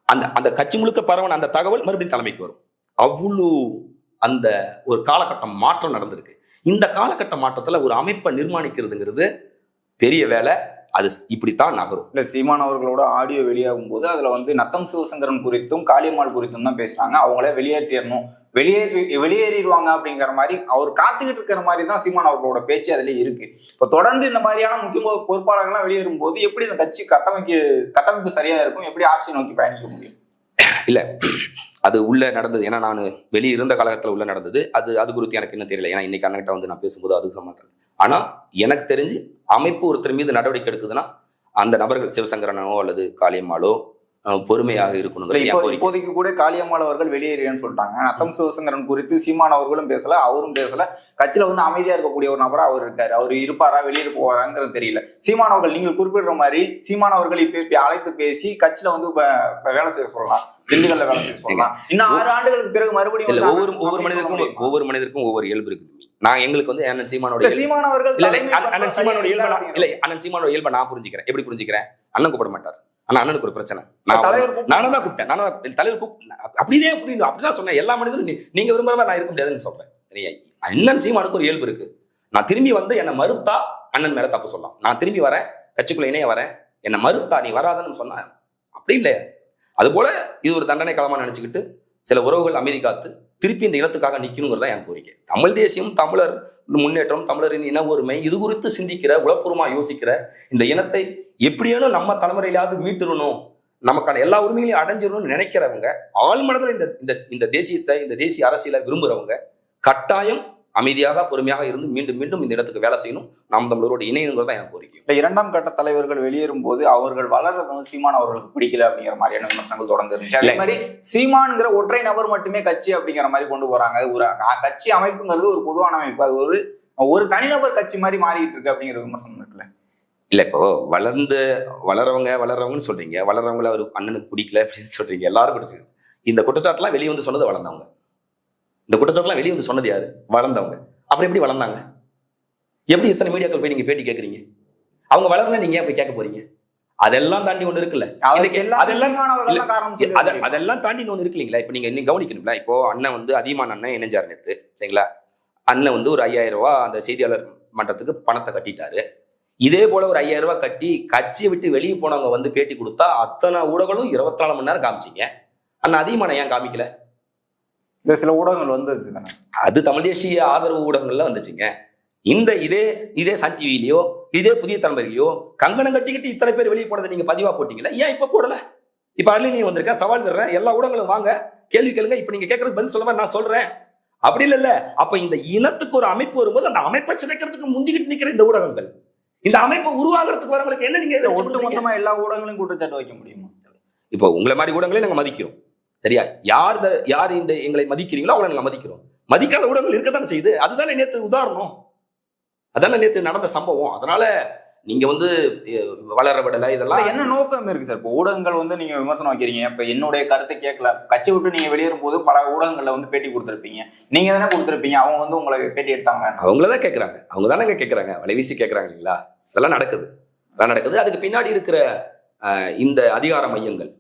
அந்த அந்த கட்சி முழுக்க பரவன அந்த தகவல் மறுபடியும் தலைமைக்கு வரும். அவ்வளோ அந்த ஒரு காலகட்டம் மாற்றம் நடந்திருக்கு. இந்த காலகட்ட மாற்றத்தில் ஒரு அமைப்பை நிர்மாணிக்கிறதுங்கிறது பெரிய வேலை. அது இப்படித்தான் நகரும். இல்ல சீமான் அவர்களோட ஆடியோ வெளியாகும் போது அதுல வந்து நத்தம் சிவசங்கரன் குறித்தும் காளியம்மாள் குறித்தும் தான் பேசுறாங்க. அவங்களே வெளியேற்றிடணும். வெளியேறி வெளியேறிடுவாங்க அப்படிங்கிற மாதிரி அவர் காத்துக்கிட்டு இருக்கிற மாதிரி தான் சீமான் அவர்களோட பேச்சு அதுல இருக்கு. இப்ப தொடர்ந்து இந்த மாதிரியான முக்கிய பொறுப்பாளர்கள்லாம் வெளியேறும் போது எப்படி இந்த கட்சி கட்டமைக்கு கட்டமைப்பு சரியா இருக்கும்? எப்படி ஆட்சியை நோக்கி பயணிக்க முடியும்? அது உள்ள நடந்தது. ஏன்னா நான் வெளியே இருந்த காலகட்டத்தில் உள்ள நடந்தது. அது அது குறித்து எனக்கு என்ன தெரியல. ஏன்னா இன்னைக்கு அண்ணகிட்ட வந்து நான் பேசும்போது அது சமாளித்தேன் ஆனா எனக்கு தெரிஞ்சு அமைப்பு ஒருத்தர் மீது நடவடிக்கை எடுக்குதுன்னா அந்த நபர்கள் சிவசங்கரனோ அல்லது காளியம்மாளோ பொறுமையாக கோரிக்கை. இப்போதைக்கு கூட காளியம்மாள் அவர்கள் வெளியேறியன்னு சொல்லிட்டாங்க. நத்தம் சிவசங்கரன் குறித்து சீமான் அவர்களும் பேசல அவரும் பேசல. கட்சியில வந்து அமைதியா இருக்கக்கூடிய ஒரு நபரா அவர் இருக்காரு. அவர் இருப்பாரா வெளியே போவாராங்கிறது தெரியல. சீமான் அவர்கள் நீங்கள் குறிப்பிடுற மாதிரி சீமான் அவர்கள் இப்ப அழைத்து பேசி கட்சியில வந்து வேலை செய்ய சொல்லலாம். திண்டுக்கல்ல வேலை செய்ய சொல்லலாம். இன்னும் ஆறு ஆண்டுகளுக்கு பிறகு மறுபடியும் ஒவ்வொரு ஒவ்வொரு மனிதருக்கும்? ஒவ்வொரு மனிதருக்கும் ஒவ்வொரு இயல்பு இருக்குது. நான் எங்களுக்கு வந்து அண்ணன் சீமானோட இல்ல இயல்பு- சீமான் அவர்கள் இல்ல இல்ல தலைமை அண்ணன் சீமானோட இயல்பை இல்ல அண்ணன் சீமானோட இயல்பை நான் புரிஞ்சுக்கிறேன். எப்படி புரிஞ்சுக்கிறேன்? அண்ணன் கூப்பிட மாட்டார். ஆனா அண்ணனுக்கு ஒரு பிரச்சனை. நானும் தான் கூப்பிட்டேன். நானும் தலைவர் கூப்பிட்டு அப்படியே புரியுது. அப்படிதான் சொன்னேன். எல்லா மனிதரும் நீங்க விரும்புற மாதிரி நான் இருக்க முடியாதுன்னு சொல்றேன். அண்ணன் சீமானுக்கு ஒரு இயல்பு இருக்கு. நான் திரும்பி வந்து என்னை மறுத்தா அண்ணன் மேல தப்பு சொல்லலாம். நான் திரும்பி வரேன். கட்சிக்குள்ள இணைய வரேன். என்னை மறுத்தா நீ வராதன்னு சொன்னா அப்படி இல்லை அது போல இது ஒரு தண்டனை களமா நினைச்சுக்கிட்டு சில உறவுகள் அமைதி காத்து திருப்பி இந்த இனத்துக்காக நிற்கணுங்கிறதா என் கோரிக்கை. தமிழ் தேசியம் தமிழர் முன்னேற்றம் தமிழரின் இன ஒருமை இது குறித்து சிந்திக்கிற உளப்பூர்வமாக யோசிக்கிற இந்த இனத்தை எப்படியாலும் நம்ம தலைமுறையிலாவது மீட்டுறணும் நமக்கான எல்லா உரிமைகளையும் அடைஞ்சிடணும்னு நினைக்கிறவங்க ஆழ்மனதில் இந்த இந்த இந்த தேசியத்தை இந்த தேசிய அரசியலை விரும்புகிறவங்க கட்டாயம் அமைதியாக பொறுமையாக இருந்து மீண்டும் மீண்டும் இந்த இடத்துக்கு வேலை செய்யணும். நாம் தமிழரோட இணையணுங்கிறது தான் எனக்கு கோரிக்கை. இந்த இரண்டாம் கட்ட தலைவர்கள் வெளியேறும் போது அவர்கள் வளர்றது வந்து சீமான் அவர்களுக்கு பிடிக்கல அப்படிங்கிற மாதிரியான விமர்சனங்கள் தொடர்ந்து இருந்துச்சு. அதே இல்ல. மாதிரி சீமானுங்கிற ஒற்றை நபர் மட்டுமே கட்சி அப்படிங்கிற மாதிரி கொண்டு போறாங்க ஒரு கட்சி அமைப்புங்கிறது ஒரு பொதுவான அமைப்பு. அது ஒரு ஒரு தனிநபர் கட்சி மாதிரி மாறிட்டு இருக்கு அப்படிங்கிற விமர்சனம் இருக்குல்ல. இல்ல இப்போ வளர்ந்து வளரவங்க வளர்றவங்கன்னு சொல்றீங்க. வளர்றவங்கள ஒரு அண்ணனுக்கு பிடிக்கல அப்படின்னு சொல்றீங்க. எல்லாரும் பிடிச்சிருக்கு. இந்த குற்றச்சாட்டுலாம் வெளியே வந்து சொன்னது வளர்ந்தவங்க. இந்த குற்றச்சாட்டுலாம் வெளியே வந்து சொன்னது யாரு? வளர்ந்தவங்க. அப்புறம் எப்படி வளர்ந்தாங்க? எப்படி இத்தனை மீடியாக்கள் போய் நீங்க பேட்டி கேட்குறீங்க அவங்க வளரல நீங்க ஏன் போய் கேட்க போறீங்க? அதெல்லாம் தாண்டி ஒண்ணு இருக்குல்ல. அதெல்லாம். அதெல்லாம் தாண்டி ஒண்ணு இருக்கு இல்லைங்களா? இப்போ நீங்க இன்னும் கவனிக்கணும்ல இப்போ அண்ணன் வந்து அதிகமான அண்ணன் இணைஞ்சார் நேத்து சரிங்களா? அண்ணன் வந்து ஒரு ஐயாயிரம் ரூபாய் அந்த செய்தியாளர் மன்றத்துக்கு பணத்தை கட்டிட்டாரு. இதே போல ஒரு ஐயாயிரம் ரூபாய் கட்டி கட்சியை விட்டு வெளியே போனவங்க வந்து பேட்டி கொடுத்தா அத்தனை ஊடகங்களும் இருபத்தி நாலு மணி நேரம் காமிச்சிங்க. அண்ணன் அதிகமான ஏன் காமிக்கல? இந்த சில ஊடகங்கள் வந்துருச்சு தானே? அது தமிழ் தேசிய ஆதரவு ஊடகங்கள்ல வந்துச்சுங்க. இந்த இதே இதே சன் டிவிலையோ இதே புதிய தலைமுறையிலையோ கங்கணம் கட்டிக்கிட்டு இத்தனை பேர் வெளியே போனதை நீங்க பதிவா போட்டீங்களா ஏன் இப்ப போடல? இப்ப அருளினி வந்திருக்கேன் சவால் தர்றேன் எல்லா ஊடகங்களும் வாங்க கேள்வி கேளுங்க இப்ப நீங்க கேட்கறது பதில் சொல்ல நான் சொல்றேன். அப்படி இல்ல அப்ப இந்த இனத்துக்கு ஒரு அமைப்பு வரும்போது அந்த அமைப்பை சிதைக்கிறதுக்கு முந்திக்கிட்டு நிக்கிற இந்த ஊடகங்கள் இந்த அமைப்பை உருவாக்குறதுக்கு வரவங்களுக்கு என்ன நீங்க இல்ல, வச்சு ஒட்டு கொடுக்குறீங்க? மொத்தமா எல்லா ஊடகங்களையும் குற்றச்சாட்டு வைக்க முடியுமா? இப்போ உங்களை மாதிரி ஊடகங்களே நாங்க மதிக்கிறோம். சரியா? யார் யார் இந்த எங்களை மதிக்கிறீங்களோ அவங்களை நாங்க மதிக்கிறோம். மதிக்காத ஊடகங்கள் இருக்கத்தானே செய்யுது? அதுதானே நேத்து உதாரணம். அதானே நேத்து நடந்த சம்பவம். அதனால நீங்க வந்து வளர விடல இதெல்லாம் என்ன நோக்கம் இருக்கு சார்? இப்போ ஊடகங்கள் வந்து நீங்க விமர்சனம் வைக்கிறீங்க. இப்ப என்னுடைய கருத்தை கேட்கல. கட்சி விட்டு நீங்க வெளியேறும் போது பல ஊடகங்கள்ல வந்து பேட்டி கொடுத்திருப்பீங்க. நீங்க தானே கொடுத்திருப்பீங்க. அவங்க வந்து உங்களை பேட்டி எடுத்தாங்க அவங்கள தான் கேட்கறாங்க. அவங்க தானே கேட்கறாங்க. வலைவீசி கேட்கறாங்க இல்லைங்களா? இதெல்லாம் நடக்குது. அதெல்லாம் நடக்குது. அதுக்கு பின்னாடி இருக்கிற இந்த அதிகார மையங்கள்.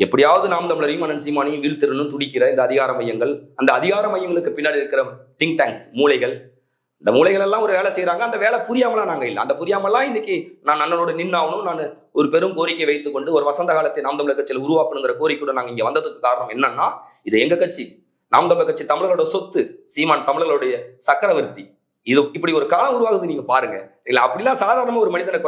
எப்படியாவது நாம் தமிழரையும் அண்ணன் சீமானையும் வீழ்த்திடணும் துடிக்கிற இந்த அதிகார மையங்கள் அந்த அதிகார மையங்களுக்கு பின்னாடி இருக்கிற திங்க் டேங்க்ஸ் மூளைகள் இந்த மூளைகள் எல்லாம் ஒரு வேலை செய்யறாங்க அந்த வேலை புரியாமலாம் நாங்கள் இல்லை. அந்த புரியாமலாம் இன்னைக்கு நான் அண்ணனோட நின்னாகணும் நான் ஒரு பெரும் கோரிக்கை வைத்துக் கொண்டு ஒரு வசந்த காலத்தை நாம் தமிழர் கட்சியில் உருவாக்கணுங்கிற கோரிக்கையோட நாங்கள் இங்க வந்ததுக்கு காரணம் என்னன்னா இது எங்க கட்சி? நாம் தமிழர் கட்சி தமிழரோட சொத்து சீமான் தமிழர்களுடைய சக்கரவர்த்தி. இது இப்படி ஒரு காலம் உருவாகுது நீங்க பாருங்க. இல்ல அப்படிலாம் சாதாரணமா ஒரு மனிதனை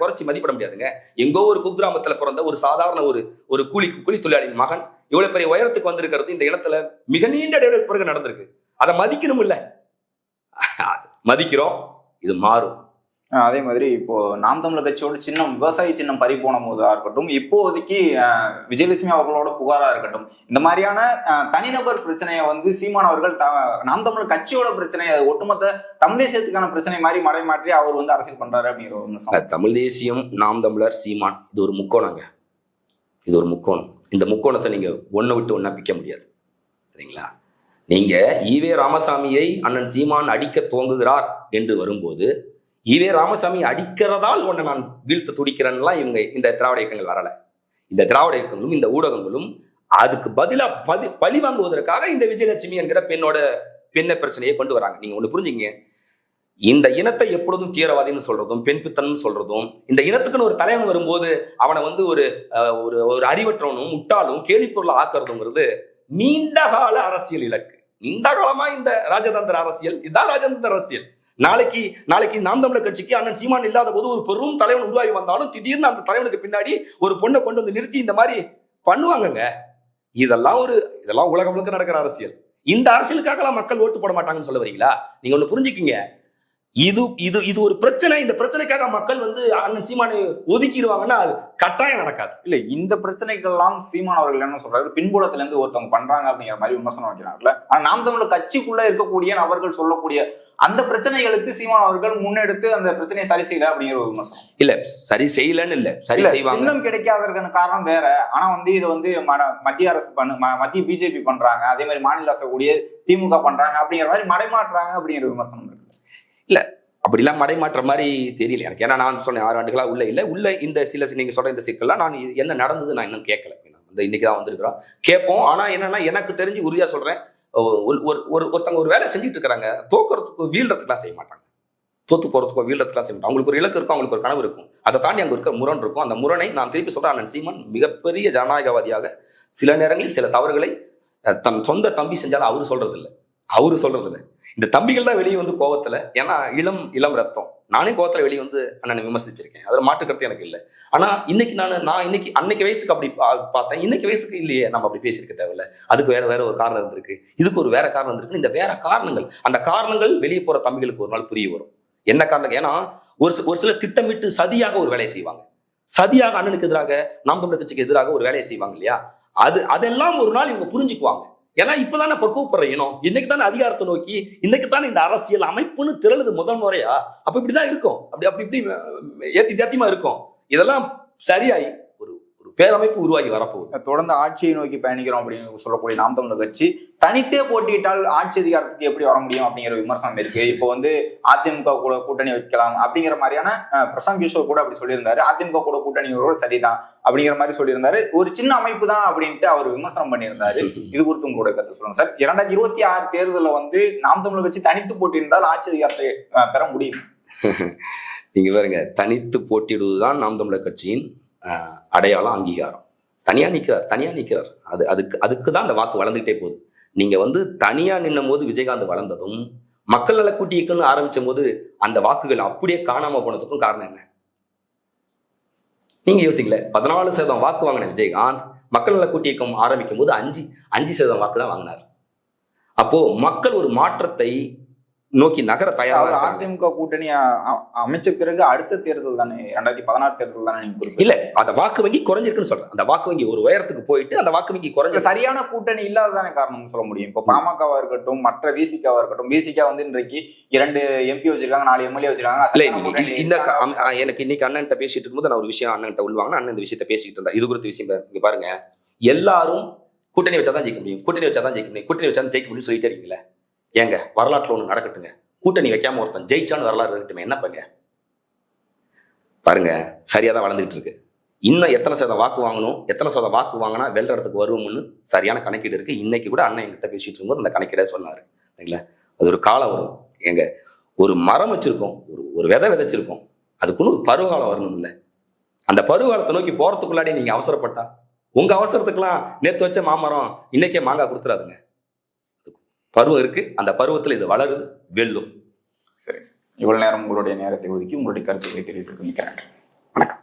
குறைச்சி மதிப்பிட முடியாதுங்க. எங்கோ ஒரு குக்கிராமத்துல பிறந்த ஒரு சாதாரண ஒரு ஒரு கூலி கூலி தொழிலாளியின் மகன் இவ்வளவு பெரிய உயரத்துக்கு வந்திருக்கிறது இந்த இடத்துல மிக நீண்ட இடைவெளி பிறகு நடந்திருக்கு. அதை மதிக்கணும் இல்ல மதிக்கிறோம் இது மாறும். அதே மாதிரி இப்போ நாம் தமிழர் கட்சியோட சின்னம் விவசாய சின்னம் பறி போன போதா இருக்கட்டும் இப்போதைக்கு விஜயலட்சுமி அவர்களோட புகாரா இருக்கட்டும் இந்த மாதிரியான தனிநபர் பிரச்சனையை வந்து சீமான் அவர்கள் நாம் தமிழர் கட்சியோட பிரச்சனை ஒட்டுமொத்த தமிழ் தேசியத்துக்கான பிரச்சனை மாதிரி மடை மாற்றி அவர் வந்து அரசியல் பண்றாரு அப்படிங்கிற ஒரு தமிழ் தேசியம் நாம் தமிழர் சீமான் இது ஒரு முக்கோணங்க. இது ஒரு முக்கோணம். இந்த முக்கோணத்தை நீங்க ஒண்ணை விட்டு ஒன்னா பிக்க முடியாது. சரிங்களா? நீங்க ஈவே ராமசாமியை அண்ணன் சீமான் அடிக்க துவங்குகிறார் என்று வரும்போது ஈவே ராமசாமி அடிக்கிறதால் உன்னை நான் வீழ்த்த துடிக்கிறேன்லாம் இவங்க இந்த திராவிட இயக்கங்கள் வரல. இந்த திராவிட இயக்கங்களும் இந்த ஊடகங்களும் அதுக்கு பதிலாக பதி பழி வாங்குவதற்காக இந்த விஜயலட்சுமி என்கிற பெண்ணோட பெண்ணை பிரச்சனையை கொண்டு வராங்க. நீங்க ஒன்று புரிஞ்சுங்க. இந்த இனத்தை எப்பொழுதும் தீவிரவாதின்னு சொல்றதும் பெண் பித்தன் சொல்றதும் இந்த இனத்துக்குன்னு ஒரு தலைவன் வரும்போது அவனை வந்து ஒரு ஒரு ஒரு அறிவற்றவனும் முட்டாளும் கேலிப்பொருளை ஆக்குறதுங்கிறது நீண்ட கால அரசியல் இலக்கு. நீண்ட காலமா இந்த ராஜதந்திர அரசியல் இதுதான் ராஜதந்திர அரசியல். நாளைக்கு நாளைக்கு நாம் தமிழர் கட்சிக்கு அண்ணன் சீமான் இல்லாத போது ஒரு பெரும் தலைவன் உருவாகி வந்தாலும் திடீர்னு அந்த தலைவனுக்கு பின்னாடி ஒரு பொண்ணை கொண்டு வந்து நிறுத்தி இந்த மாதிரி பண்ணுவாங்கங்க. இதெல்லாம் ஒரு இதெல்லாம் உலகம் முழுக்க நடக்கிற அரசியல். இந்த அரசியலுக்காகலாம் மக்கள் ஓட்டு போட மாட்டாங்கன்னு சொல்ல வரீங்களா? நீங்க ஒண்ணு புரிஞ்சுக்கிங்க. இது இது இது ஒரு பிரச்சனை. இந்த பிரச்சனைக்காக மக்கள் வந்து அண்ணன் சீமானை ஒதுக்கிடுவாங்கன்னா அது கட்டாயம் நடக்காது. இல்ல இந்த பிரச்சனைகள்லாம் சீமான் அவர்கள் என்ன சொல்றாரு? பின்புலத்துல இருந்து ஒருத்தவங்க பண்றாங்க அப்படிங்கிற மாதிரி விமர்சனம் வைக்கிறாங்கல்ல ஆனா நாம் தமிழர் கட்சிக்குள்ள இருக்கக்கூடிய நபர்கள் சொல்லக்கூடிய அந்த பிரச்சனைகளுக்கு சீமான் அவர்கள் முன்னெடுத்து அந்த பிரச்சனையை சரி செய்யல அப்படிங்கிற ஒரு விமர்சனம். இல்ல சரி செய்யலன்னு இல்ல. சரி செய்வாங்க. சின்னம் கிடைக்காததுக்கான காரணம் வேற. ஆனா வந்து இது வந்து மத்திய அரசு பண்ணு மத்திய பிஜேபி பண்றாங்க. அதே மாதிரி மாநில அரசு கூடிய திமுக பண்றாங்க அப்படிங்கிற மாதிரி மடைமாட்டுறாங்க அப்படிங்கிற விமர்சனம் இருக்கு. இல்லை. அப்படிலாம் மடைமாற்ற மாதிரி தெரியல எனக்கு. ஏன்னா நான் சொன்னேன் ஆறு ஆண்டுகளாக உள்ள இல்லை. உள்ள இந்த சில நீங்கள் சொல்கிற இந்த சிக்கல்லாம் நான் என்ன நடந்தது நான் இன்னும் கேட்கல. இந்த இன்னைக்கு தான் வந்திருக்கிறோம். கேட்போம். ஆனால் என்னன்னா எனக்கு தெரிஞ்சு உறுதியாக சொல்கிறேன் ஒரு ஒரு ஒரு ஒருத்தவங்க ஒரு வேலை செஞ்சுட்டு இருக்கிறாங்க தோக்கிறதுக்கு வீழ்றதுக்குலாம் செய்ய மாட்டாங்க. தோத்து போகிறதுக்கோ வீழ்றதுக்குலாம் செய்ய மாட்டாங்க. அவங்களுக்கு ஒரு இலக்கு இருக்கும் அவங்களுக்கு ஒரு கனவு இருக்கும். அதை தாண்டி அங்கே இருக்க முரண் இருக்கும். அந்த முரணை நான் திருப்பி சொல்கிறேன் அண்ணன் சீமான் மிகப்பெரிய ஜனநாயகவாதியாக சில நேரங்களில் சில தவறுகளை தன் சொந்த தம்பி செஞ்சாலும் அவரு சொல்கிறதில்ல அவர் அவரு இந்த தம்பிகள் தான் வெளியே வந்து கோவத்துல ஏன்னா இளம் இளம் ரத்தம். நானே கோவத்துல வெளியே வந்து அண்ணனை விமர்சிச்சிருக்கேன். அதுல மாற்றுக்கிறது எனக்கு இல்லை. ஆனா இன்னைக்கு நான் நான் இன்னைக்கு அன்னைக்கு வயசுக்கு அப்படி பா- பார்த்தேன். இன்னைக்கு வயசுக்கு இல்லையே நம்ம அப்படி பேசியிருக்க தேவையில்ல. அதுக்கு வேற வேற ஒரு காரணம் இருந்திருக்கு. இதுக்கு ஒரு வேற காரணம் இருந்திருக்கு இந்த வேற காரணங்கள் அந்த காரணங்கள் வெளியே போற தம்பிகளுக்கு ஒரு நாள் புரிய வரும். என்ன காரணம் ஏன்னா ஒரு சில ஒரு சிலர் திட்டமிட்டு சதியாக ஒரு வேலையை செய்வாங்க. சதியாக அண்ணனுக்கு எதிராக நாம் தமிழர் கட்சிக்கு எதிராக ஒரு வேலையை செய்வாங்க இல்லையா? அது அதெல்லாம் ஒரு நாள் இவங்க புரிஞ்சுக்குவாங்க. ஏன்னா இப்பதானே பக்குவப்படுற இனம். இன்னைக்கு தானே அதிகாரத்தை நோக்கி இன்னைக்கு தானே இந்த அரசியல் அமைப்புன்னு திரளுது முதல் முறையா. அப்ப இப்படிதான் இருக்கும். அப்படி அப்படி இப்படி ஏத்தி தேத்தியமா இருக்கும். இதெல்லாம் சரியாயி பேரமைப்பு உருவாகி வரப்போகுது. தொடர்ந்து ஆட்சியை நோக்கி பயணிக்கிறோம் அப்படின்னு சொல்லக்கூடிய நாம் தமிழர் கட்சி தனித்தே போட்டியிட்டால் ஆட்சி அதிகாரத்துக்கு எப்படி வர முடியும் அப்படிங்கிற விமர்சனம் இருக்கு. இப்போ வந்து அதிமுக கூட கூட்டணி வைக்கலாம் அப்படிங்கிற மாதிரியான பிரசாந்த் கிஷோர் கூட அப்படி சொல்லியிருந்தாரு. அதிமுக கூட கூட்டணி சரிதான் அப்படிங்கிற மாதிரி சொல்லியிருந்தாரு. ஒரு சின்ன அமைப்பு தான் அப்படின்ட்டு அவர் விமர்சனம் பண்ணியிருந்தாரு. இது குறித்து உங்களுடைய கருத்து சொல்லுங்க சார். இரண்டாயிரத்தி இருபத்தி ஆறு தேர்தலில் வந்து நாம் தமிழர் கட்சி தனித்து போட்டியிருந்தால் ஆட்சி அதிகாரத்தை பெற முடியும்? நீங்க பாருங்க தனித்து போட்டியிடுவதுதான் நாம் தமிழர் கட்சியின் அடையாளம் அங்கீகாரம். தனியா நிற்கிறார் தனியா நிற்கிறார் அது அதுக்கு அதுக்கு தான் அந்த வாக்கு வளர்ந்துகிட்டே போகுது. நீங்க வந்து தனியா நின்னும் போது விஜயகாந்த் வளர்ந்ததும் மக்கள் நல கூட்டி இயக்கம்னு ஆரம்பித்த போது அந்த வாக்குகள் அப்படியே காணாமல் போனதுக்கும் காரணம் என்ன? நீங்க யோசிக்கல. பதினாலு சதவீதம் வாக்கு வாங்கின விஜயகாந்த் மக்கள் நல கூட்டி இயக்கம் ஆரம்பிக்கும் போது அஞ்சு அஞ்சு சதவீதம் வாக்கு தான் வாங்கினார். அப்போ மக்கள் ஒரு மாற்றத்தை நோக்கி நகர தயாராக அதிமுக கூட்டணி அமைச்ச பிறகு அடுத்த தேர்தல் தானே இரண்டாயிரத்தி பதினாறு தேர்தல் தானே. இல்ல அந்த வாக்கு வங்கி குறைஞ்சிருக்குன்னு சொல்றேன். அந்த வாக்கு வங்கி ஒரு உயரத்துக்கு போயிட்டு அந்த வாக்கு வங்கி குறைஞ்ச சரியான கூட்டணி இல்லாததானே காரணம் சொல்ல முடியும். இப்போ பாமகவா இருக்கட்டும் மற்ற விசிகாவா இருக்கட்டும் விசிகா வந்து இன்றைக்கு இரண்டு எம்பி வச்சிருக்காங்க நாலு எம்எல்ஏ வச்சிருக்காங்க இந்த- எனக்கு இன்னைக்கு அண்ணன்ட்ட பேசிட்டு இருக்கும்போது நான் ஒரு விஷயம் அண்ணன்ட்ட உள்வாங்க அண்ணன் இந்த விஷயத்த பேசிட்டு இருந்தா இது குறித்த விஷயம் இங்க பாருங்க. எல்லாரும் கூட்டணி வச்சாதான் ஜெயிக்க முடியும். கூட்டணி வச்சாதான் ஜெயிக்க முடியும். கூட்டணி வச்சாதான் ஜெயிக்க முடியும் சொல்லிட்டே இருக்கீங்களே ஏங்க வரலாற்று ஒன்று நடக்கட்டுங்க. கூட்டணி வைக்காம ஒருத்தன் ஜெயிச்சான்னு வரலாறு இருக்கட்டுமே என்ன பண்ணுங்க பாருங்க சரியாக தான் வளர்ந்துகிட்டு இருக்கு. இன்னும் எத்தனை சதம் வாக்கு வாங்கணும் எத்தனை சதம் வாக்கு வாங்கினா வெள்ள இடத்துக்கு வருவோம்னு சரியான கணக்கீடு இருக்கு. இன்னைக்கு கூட அண்ணன் என்கிட்ட பேசிட்டு இருக்கும்போது அந்த கணக்கீடை சொன்னாரு. சரிங்களா? அது ஒரு காலம் வரும். எங்க ஒரு மரம் வச்சிருக்கோம் ஒரு ஒரு விதை விதைச்சிருக்கோம். அதுக்குன்னு ஒரு பருவகாலம் வரணும் இல்லை அந்த பருவகாலத்தை நோக்கி போறதுக்குள்ளாடி நீங்க அவசரப்பட்டா? உங்க அவசரத்துக்கெல்லாம் நேற்று வச்ச மாமரம் இன்னைக்கே மாங்காய் கொடுத்துறாதுங்க. பருவம் இருக்கு. அந்த பருவத்துல இது வளருது வெல்லும். சரி சார். இவ்வளவு நேரம் உங்களுடைய நேரத்தை ஒதுக்கி உங்களுடைய கருத்துக்களை தெரிவித்து நிற்கிறேன் வணக்கம்.